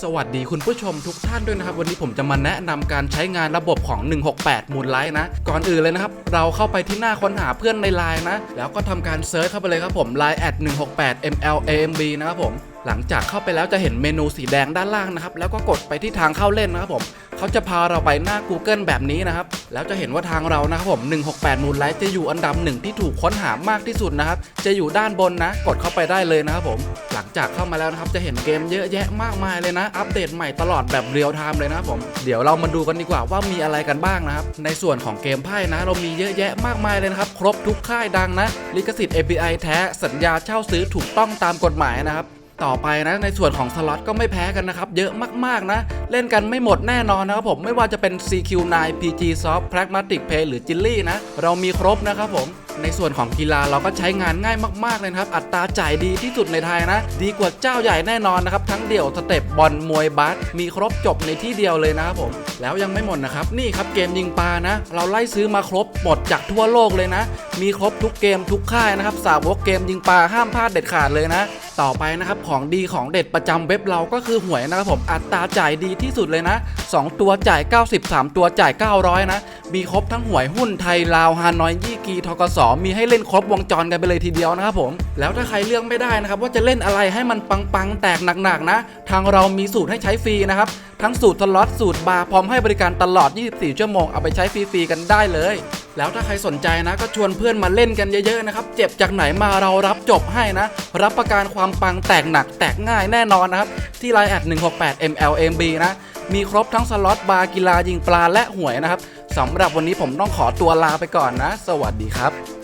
สวัสดีคุณผู้ชมทุกท่านด้วยนะครับ วันนี้ผมจะมาแนะนำการใช้งานระบบของ 168มูลไลท์นะ ก่อนอื่นเลยนะครับ เราเข้าไปที่หน้าค้นหาเพื่อนในไลน์นะ แล้วก็ทำการเซิร์ชเข้าไปเลยครับผม Line at 168 mlamb นะครับผม หลังจากเข้าไปแล้วจะเห็นเมนูสีแดงด้านล่างนะครับ แล้วก็กดไปที่ทางเข้าเล่นนะครับผมเขาจะพาเราไปหน้า Google แบบนี้นะครับ แล้วจะเห็นว่าทางเรานะครับผม 168 มูลไลท์จะอยู่อันดับหนึ่งที่ถูกค้นหามากที่สุดนะครับ จะอยู่ด้านบนนะ กดเข้าไปได้เลยนะครับผม หลังจากเข้ามาแล้วนะครับ จะเห็นเกมเยอะแยะมากมายเลยนะ อัปเดตใหม่ตลอดแบบเรียลไทม์เลยนะครับผม เดี๋ยวเรามาดูกันดีกว่าว่ามีอะไรกันบ้างนะครับ ในส่วนของเกมไพ่นะ เรามีเยอะแยะมากมายเลยนะครับ ครบทุกค่ายดังนะ ลิขสิทธิ์ API แท้ สัญญาเช่าซื้อถูกต้องตามกฎหมายนะครับ ต่อไปนะในส่วนของสล็อตก็ไม่แพ้กันนะครับ เยอะมากๆนะ เล่นกันไม่หมดแน่นอนนะครับผมไม่ว่าจะเป็น CQ9 PG Soft Pragmatic Play หรือ Jilly นะ เรามีครบนะครับผมในส่วนของกีฬาเราก็ใช้งานง่ายมากๆเลยครับ อัตราจ่ายดีที่สุดในไทยนะ ดีกว่าเจ้าใหญ่แน่นอนนะครับ ทั้งเดี่ยวสเต็ปบอลมวยบาสมีครบจบในที่เดียวเลยนะครับผม แล้วยังไม่หมดนะครับ นี่ครับเกมยิงปลานะ เราไล่ซื้อมาครบหมดจากทั่วโลกเลยนะมีครบทุกเกมทุกค่ายนะครับสาวกเกมยิงปลาห้ามพลาดเด็ดขาดเลยนะ ต่อไปนะครับของดีของเด็ดประจำเว็บเราก็คือหวยนะครับผมอัตราจ่ายดีที่สุดเลยนะ 2 ตัวจ่าย 90 3 ตัวจ่าย 900 นะ มีครบทั้งหวยหุ้นไทยลาวฮานอยยี่กีทกสมีให้เล่นครบวงจรกันไปเลยทีเดียวนะครับผมแล้วถ้าใครเลือกไม่ได้นะครับว่าจะเล่นอะไรให้มันปังๆแตกหนักๆนะ ทางเรามีสูตรให้ใช้ฟรีนะครับทั้งสูตรสล็อตสูตรบาร์พร้อมให้บริการตลอด 24 ชั่วโมงเอาไปใช้ฟรีๆกันได้เลย แล้วถ้าใครสนใจนะก็ชวนเพื่อนมาเล่นกันเยอะๆนะครับ เจ็บจากไหนมาเรารับจบให้นะ รับประกันความปังแตกหนักแตกง่ายแน่นอนนะครับ ที่ไลน์แอด168 mlmb นะ มีครบทั้งสล็อตบาร์กีฬายิงปลาและหวยนะครับสำหรับวันนี้ผมต้องขอตัวลาไปก่อนนะ สวัสดีครับ